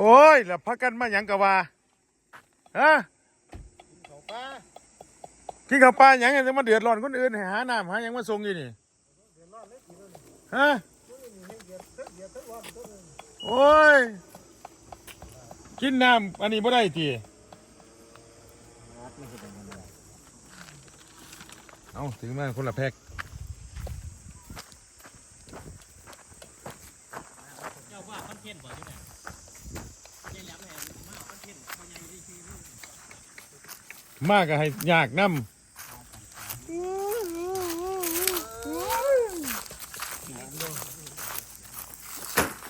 โอ้ยแล้วพักกันมาหยังกะว่าฮะเขาป้ากินข้าวปลาหยังจะมาเดือดร้อนคนอื่นให้หาน้ำหาหยังมาส่งอยู่นี่ฮะโอ้ยกินน้ำอันนี้บ่ได้ทีเอาถึงมาคนละแพ็กเจ้าว่าคอนเทนต์บ่ที่ไหนยายแหลมแหงมาคอนเทนต์บ่ใหญ่ดีคือ มากก็ให้ยากน้ำ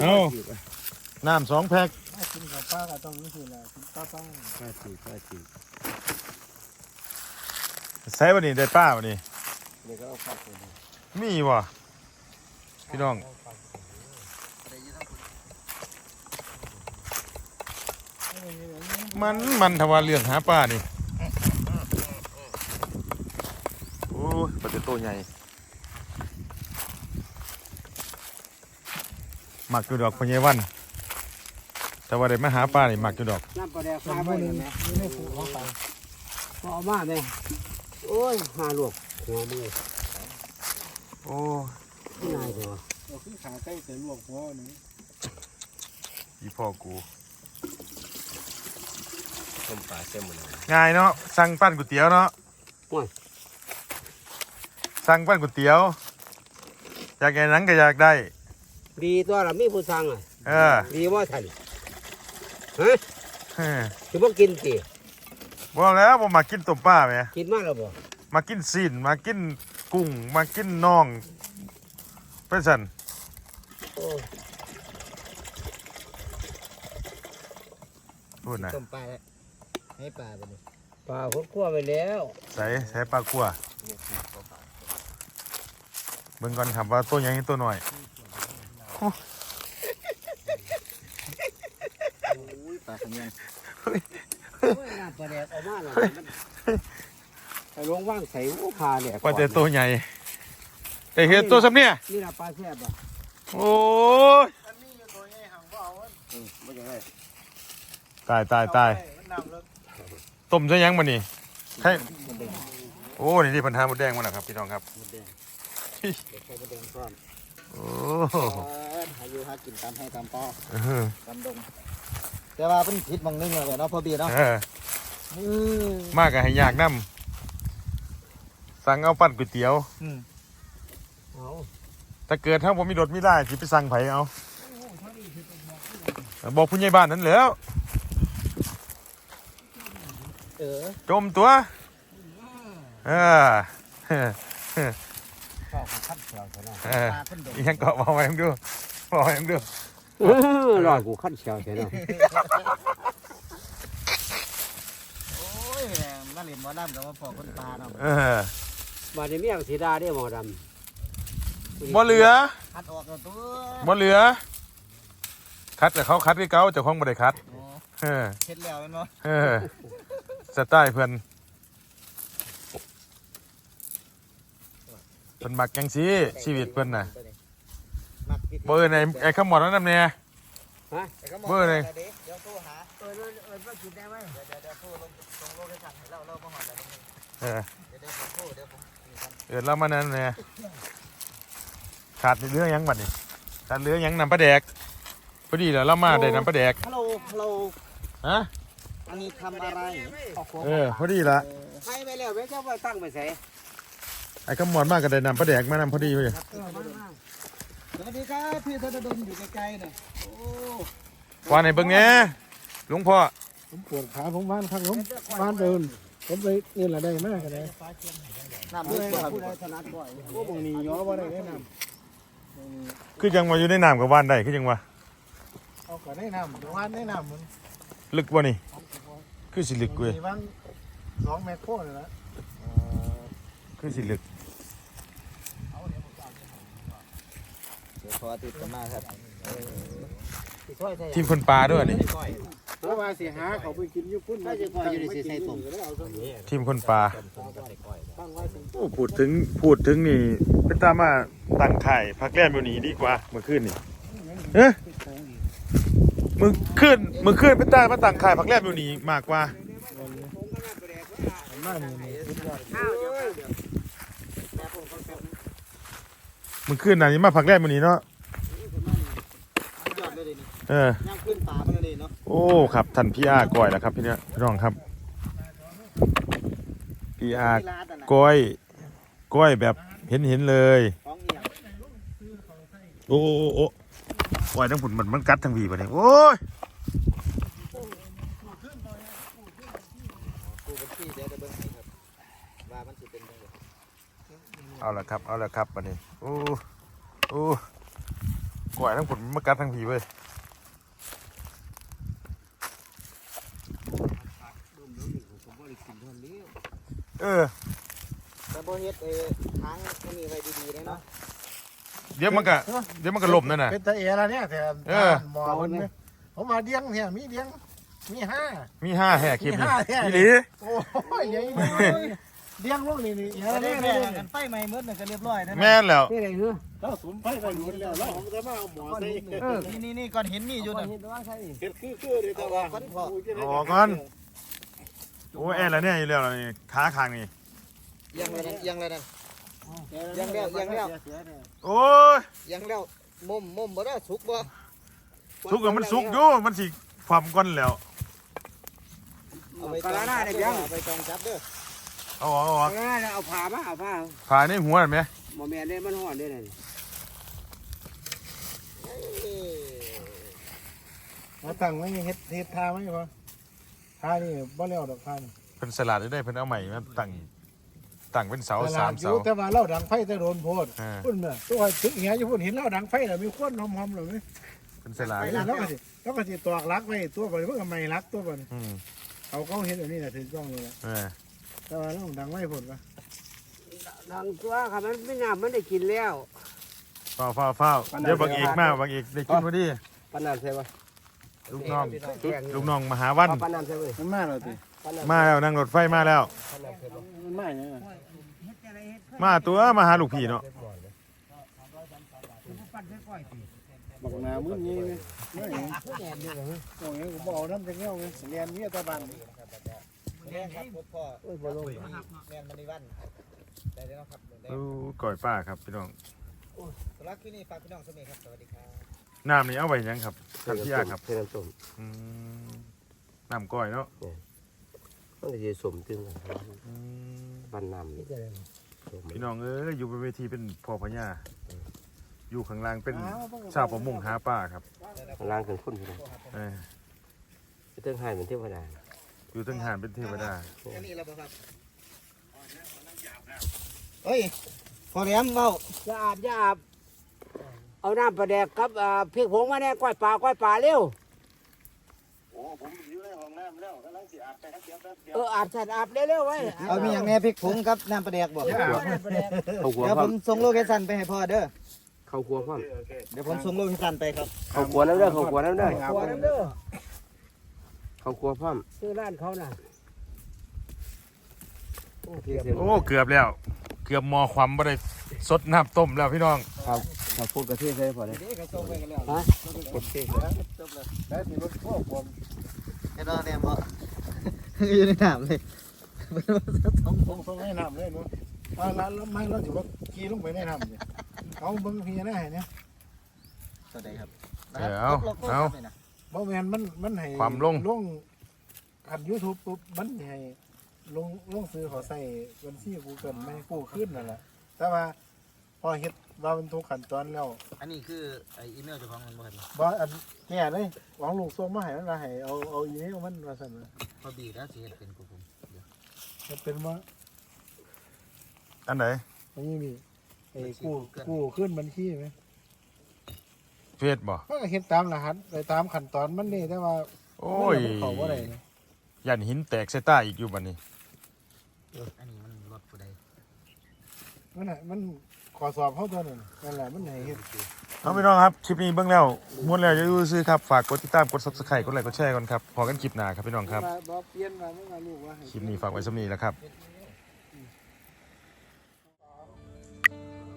เอาน้ำสองแพ็กถ้ากินเขาป้าก็ต้องนี่คือแหละกินป้าป้าป้าสีป้าสีใช้วันนี้ได้ป้าวันนี้เดี๋ยวก็เอาข้าไปเลยมีวะพี่น้องมันมันทว่าเรื่องหาปลานี่โอ้ย ปลาจะโตใหญ่หมักอยู่ดอกพญาวันแต่ว่าได้มาหาปลานี่หมักอยู่ดอกน้ำปลาแดกส่วปลานไปมือเลยนี่แม่ไม่ผูกเขาไปพอเอามาแม่โอ้ยหาลวกหัวมือโอ้ที่นายเถอะเราขึ้นขาใกล้แต่ลวกหัวหนึ่งอีพ่อกูต้มปลาเส้นหมดเลยง่ายเนาะสั่งปั้นก๋วยเตี๋ยวเนาะ สั่งปั้นก๋วยเตี๋ยว อยากไงหนังก็อยากได้ ดีตัวละมีผู้สั่งอะเออ ดีว่าทันฮะเฮ้ยคือบ่กินติบอกแล้วผมมากินต้มปลาไหมกินมาแล้วบ่มากินซีนมากินกุ้งมากินน่องเป็นสันโอ้พูดนะต้มปลาแล้วให้ปลาไปเลยปลาคนคั่วไปแล้วใส่ใส่ปลากัว เบิ่งก่อนครับว่าตัวใหญ่ตัวน้อยอุ้ยปลาขมิ้นโอ้ยน้ำปลาแดกเอามาแล้วมันใส่ลงว่างใส่โอ้พาแดกว่าแต่ตัวใหญ่แต่เห็นตัวสำเนี่ยนี่ล่ะปลาแซ่บอะโอ้ยอันนี้อยู่ตัวใหญ่ห่างเบาอะบ่ยังไงตายตายตายมันนำแล้วต้มซะยังมานี่ใช่โอ้นี่ที่ปัญหาหมดแดงมาแล้วครับพี่น้องครับมันแดง เด็กใส่กระเดงพร้อมโอ้หาอยู่หากินตามให้ตามป้อเออตามดงแต่ว่าเป็นผิดมองนึงเลยเนาะพอบีเนาะเออมากก็ให้ยากน้ำสั่งเอาปั้นก๋วยเตี๋ยวเอาถ้าเกิดถ้าผมมีรถมีได้สิไปสั่งไผเอาบอกผู้ใหญ่บ้านนั่นแหล้วเออจมตัวเออ ข้าวของขั้นเขียวเท่านั้นเออ ปลาเป็นดงอีหยังก็บอกไว้มึงดูบอกไว้มึงดูเออรอยกูขั้นเขียวเท่านั้นโอ้ยมาเล่นหมอลำกับว่าพอคนปลาเนาะเออมาในเมียงสีดาได้หมอดำบ่เหลือคัดออกแล้วตัวบ่เหลือ คัดแต่เขาคัดคือเก่าเจ้าของบ่ได้คัด โอ้เออเช็ดแล้วเนาะเออสไตล์เพิ่น เพิ่นมักจังซี่ชีวิตเพิ่นน่ะมักพิธีบ่เอิ้นไอ้ไอ้คำหมอดนั่นนำแน่แต่ก็มงเบอร์เลยดี๋ยวเดี๋ยวโทรหาเออเออเออกินได้ไหมเดี๋ยวเดี๋ยวเดี๋ยวโทรลงลงโลเคชั่นให้เราเราบ่หอดแล้วตรงนี้เออเดี๋ยวเดี๋ยวผมโทรเดี๋ยวผมนี่กันเอิ้นเรามานั่นแน่ขาดเรือหยังบัดนี้ขาดเรือหยังนำปลาแดกพอดีแล้วเรามาได้นำปลาแดกฮัลโหลฮัลโหลฮะอันนี้ทำอะไรออกหัวเออพอดีละให้ไปแล้วแม่เจ้าไปตั้งไปใส่ ไอ้คำหมอดมากก็ได้นำปลาแดกมานำพอดีเลยสวัสดีครับพี่ธนดลอยู่ไกลๆเนี่ยโอ้ว่าในเบิ่งแหน่หลวงพ่อผมปวดขาผมบ้านครับผมบ้านเดินผมไปนี่แหละได้มากเลยน้ำผู้ลึใดกกว่าผู้ใดถนัดบ่อยโอ้บางนี้ย้อว่าได้แนะนคือยังมาอยู่ในน้ำกับว่านได้คือยังว่าำเอาก็แนะนำว่านแนะนำมันลึกบ่นี่ คือสิลึกเว้ยมีวันสองแมคโครเลยละคือสิลึก เดี๋ยวขอติดกันมาครับสิช่วยใส่ทีมคนปลาด้วยนี่เพราะว่าสิหาเขาไปกินอยุพุ่นถ้าจะก่อยอยู่ในสิใส่ตุ่มทีมคนปลาตั้งไว้ถึงโอ้พูดถึงพูดถึงนี่เป็นตามมาตั้งไข่ายพักแรมอยู่นี่ดีกว่าเมื่อคืนนี่เอ๊ะมึงขึ้นมึงขึ้นไปตั้งมาตั้งขายผักแลบอยู่นี่มากกว่า มึงขึ้นน่ะนี่มาผักแลบอยู่นี่เนาะยอดเลยดินี่เออ ย่างขึ้นป่ามันเลยเนาะโอ้ครับท่านพี่อาก้อยแล้วครับพี่เนี่ยพี่น้องครับพี่อาที่ร้านอะนะก้อยก้อยแบบเห็นเห็นๆเลย ของเอียงโอ้โอ้โอ้โอ้ก้อยทั้งผุนมันมันกัดทั้งวีไปะเนี่ยโอ้ย กูเป็นพี่เดี๋ยวจะเบิ่งให้ครับว่ามันสิเป็นจังได๋ เอาละครับ เอาละครับบัดนี้โอ้โอ้ก้อยทั้งผุนมันกัดทั้งวีเว้ยเออแต่บ่เฮ็ดเอ้ทางอันนี้ไว้ดีๆเลยเนาะเดี๋ยวมันก็เดี๋ยวมันก็หล่มนั่นน่ะเป็นตาเอละเนี่ยแต่เออหมอคนนี้ผมมาเดียงเนี่ยมีเดียงมีห้ามีห้าแห่คลิปมีนี่ห้าแห่อีหลีโอ้ยเดี๋ยวอีก เดียงลูกนี่นี่เอแล้อวเนี่ได้ยแม่เนี่ยกันไฟใหม่หมดน่ะก็เรียบร้อยนะแม่นแล้วนี่อะไรเนาะเราสูญไปไปอยู่แล้วเราผมจะมาเอาหมอใส่นี่นี่นี่ก่อนเห็นมีอยู่นะเห็นว่าใช่เห็ดคือคือเลยแต่ว่าก่อนพอออก่อนโอ้แอนแล้วเนี่ยอยู่แล้วนี่ขาคางนี่ยังเลยนั่นเอียังเลยนั่นโอ้ยเอียังแล้วมุมมุมบ่ได้สุกบ่สุกมันสุกอยู่มันสิความก้อนแล้วเอาไปตองจับเด้อเอาไปตองจับเด้อ เอาออกเอาออกเอาง่ายๆเอาผ้ามาเอาผ้าผ่าในหัวเห็นไหมหมอแม่ได้มันห่อนได้เลยเอ้ยมาตั้งไว้เฮ็ดเฮ็ดทาไว้พอทานี่บ่แล้วดอกทานี่เพิ่นสลัดได้เพิ่นเอาใหม่มาตั้งตั้งเป็นเสาสามอเสา ยู่แต่ว่าเราดังไฟแต่โดนโพดอ่า พุ่นน่ะตัวถึงเหียอยู่พุ่นเห็นเราดังไฟแล้วมีควันหอมๆเลยเพิ่นสลัดแล้วก็สิแล้วก็สิตอกลักไว้ตัวบ่เพิ่นก็ไม่รักตัวบ่อืมเขาเขาเห็นอันนี้น่ะถึงต้องเลยเออ แต่ว่าเราดังไว้พุ่นว่าดังตัวค่ะมันไม่น้ำมันได้กินแล้วเฝ้าเฝ้าเฝ้าเดี๋ยวบางเอกมาบางเอกได้กินพอดีปานน้ำใช่ปะลูกน้องลูกน้องมหาวันเอาปานน้ำใช่ปะมันมาแล้วติปานน้ำมาแล้วนั่งรถไฟมาแล้วปานน้ำใช่ปะมันมาอย่างนี้มาตัวมาหาลูกพี่เนาะบอกหนามึงนี่ไม่เห็นโอ้ยกูบอกน้ำจะเงี้ยวเลยเรียนเมียตาบัน แม่นครับพ่อโอ้ยบ่ลงแม่นมันนี่วันได้แล้วครับได้โอ้ก่อยป้าครับพี่น้องสำหรับที่นี่ฝากพี่น้องเสมอครับสวัสดีครับน้ำนี่เอาไว้ยังครับท่านพี่อาครับเพื่อนส้มอืมน้ำก้อยเนาะมันก็จะสมตึงอืมปานน้ำนี่สมพี่น้องเอ้ยอยู่บนเวทีเป็นพ่อพญาอยู่ข้างล่างเป็นชาวประมงหาป้าครับล้างกันคนพี่น้องเออเติ้งให้เป็นเทวดา อยู่ตั้งหานเป็นเทวดาแค่นี้แล้วบ่ครับเฮ้ยพอแหลมเมาอย่าอาบอย่าอาบเอาน้ำปลาแดกครับอ่าพริกผงมาแน่ก้อยปลาก้อยปลาเร็วเอออาบสัตว์อาบเร็วๆไว้เอามีอย่างแน่พริกผงครับน้ำปลาแดกบ่เอาน้ำปลาแดกเขาหัวเดี๋ยวผมส่งโลเคชั่นไปให้พ่อเด้อเข้าครัวพร้อมเดี๋ยวผมส่งโลเคชั่นไปครับเข้าครัวแล้วเด้อเข้าครัวแล้วเด้อเอาครัวไปแล้วเด้อ เข้าครัวพร้อมซื้อร้านเขาน่ะโอเคเสร็จโอ้เกือบแล้ว เกือบมอความบ่ได้สดน้ำต้มแล้วพี่น้องถ้าพูดกระเทยใช่พอเลยเดี๋ยวก็ส่งไปกันแล้วฮะกดเทยได้สิรถพ่อผมเดี๋ยวรอแน่บ่อยู่ในน้ำเลยต้องต้องต้องให้น้ำเลยเนาะเอาละแล้วไม่เราถือว่าขี่ลงไปในน้ำเนี่ยเอาเบิ้งพี่นะให้เนี่ยตัวใดครับเออเอาเอา บ่แม่นมันมันให้ความลง ลงอัน YouTube ปุ๊บมันให้ลงลงซื้อเขาใส่บัญชี Google ไม่ให้กู้ขึ้นนั่นแหละแต่ว่าพอเฮ็ดว่ามันทุกขั้นตอนแล้วอันนี้คือไออีเมลเจ้าของมันบ่ครับบ่อันแก่เลยหวังลูกส่งมาให้มันว่าให้เอาเอาอีเมลมันว่าซั่นน่ะพอบีแล้วสิเฮ็ดเป็นกูผมมันเป็นว่าอันไหนอันนี้มีไอ้กู้กู้ขึ้นบัญชีไหม เฟซบ่ มันก็เฮ็ดตามรหัสไปตามขั้นตอนมันนี่แต่ว่าโอ้ย มันเขาบ่ได้นะยันหินแตกใส่ตาอีกอยู่บัดนี้ อันนี้มันรถผู้ใดมันน่ะมันขอสอบเขาตัวนึงนั่นแหละมันให้เฮ็ดเอาพี่น้องครับ คลิปนี้เบิ่งแล้วม้วนแล้วอย่าลืมซื้อครับ ฝากกดติดตามกด subscribe กดไลค์กดแชร์ก่อนครับพอกันคลิปหน้าครับพี่น้องครับบ่เปลี่ยนมาเมื่อลูกว่าให้ คลิปนี้ฝากไว้สำนี้แล้วครับ